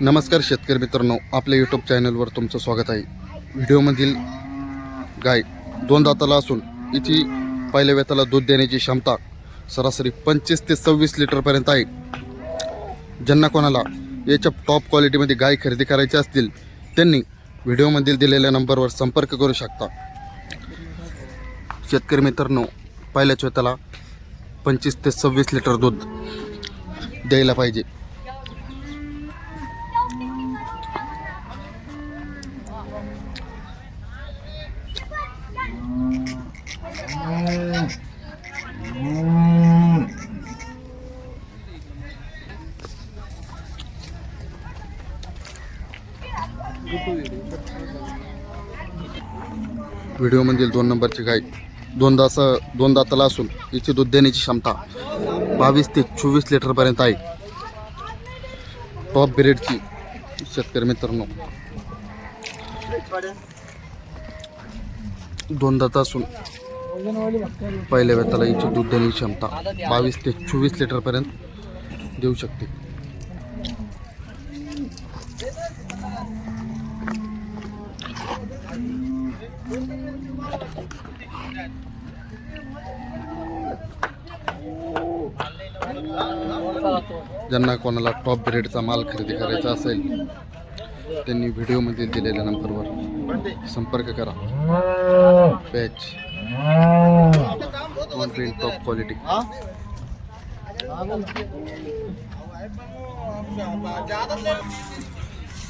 नमस्कार शेतकरी मित्रांनो आपल्या यूट्यूब चॅनलवर तुमचं स्वागत आहे. व्हिडिओमधील गाय दोन दाताला असून हिची पहिल्या वेताला दूध देण्याची क्षमता सरासरी पंचवीस ते सव्वीस लिटरपर्यंत आहे. ज्यांना कोणाला याच्या टॉप क्वालिटीमध्ये गाय खरेदी करायची असतील त्यांनी व्हिडिओमधील दिलेल्या नंबरवर संपर्क करू शकता. शेतकरी मित्रांनो पहिल्याच वेताला पंचवीस ते सव्वीस लिटर दूध द्यायला पाहिजे. व्हिडिओमधील दोन नंबरची गाय दोनदा दोन दाताला असून हिची दूध देण्याची क्षमता बावीस ते चोवीस लिटरपर्यंत आहे. टॉप ब्रेडची शेतकरी मित्रांनो. दोन दात असून पहिल्या वेताला हिची दूध देण्याची क्षमता बावीस ते चोवीस लिटरपर्यंत देऊ शकते. ज्यांना कोणाला टॉप ब्रेडचा माल खरेदी करायचा असेल त्यांनी व्हिडिओमध्ये दिलेल्या नंबरवर संपर्क करा patch one print top quality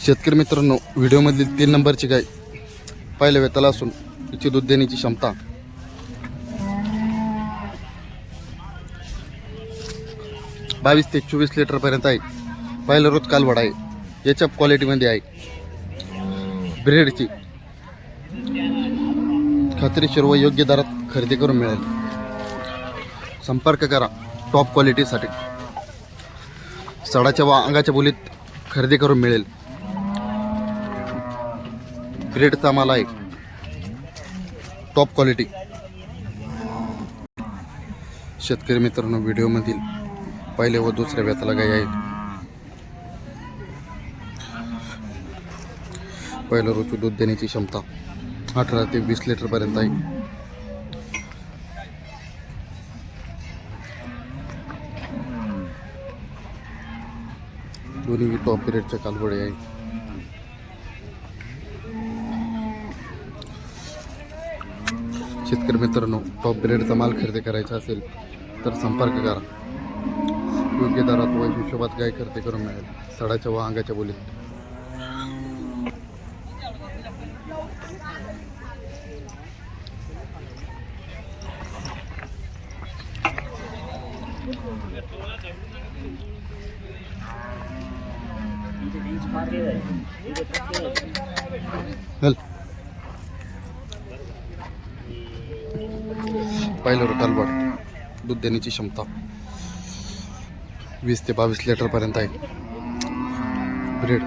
शेतकरी मित्रांनो व्हिडिओमधील तीन नंबरची गाय पहिल्या वेताला असून तिची दूध देण्याची क्षमता. बावीस ते चोवीस लिटरपर्यंत आहे. पहिलं रोज कालवड आहे. याच्या क्वालिटीमध्ये आहे. ब्रेडची. खात्रीशीर व योग्य दरात खरेदी करून मिळेल. संपर्क करा टॉप क्वालिटीसाठी सडाच्या व अंगाच्या बोलीत खरेदी करून मिळेल. ब्रेडचा माल आहे. टॉप क्वालिटी शेतकरी मित्रांनो व्हिडिओमधील पहिले व दुसऱ्या व्यताला गाय आहेत. पहिलं ऋतू दूध देण्याची क्षमता अठरा ते वीस लिटरपर्यंत आहे. दोन्ही टॉप पिरियडच्या कालवडे आहे शेतकरी मित्रांनो टॉप पिरियडचा माल खरेदी करायचा असेल तर संपर्क करा. योग्य दरात व हिशोबात गाय खरेदी करून मिळेल सडाच्या व अंगाच्या बोलीत. चल. पहिलं कालवड दूध देण्याची क्षमता वीस ते बावीस लिटरपर्यंत आहे. ब्रेड.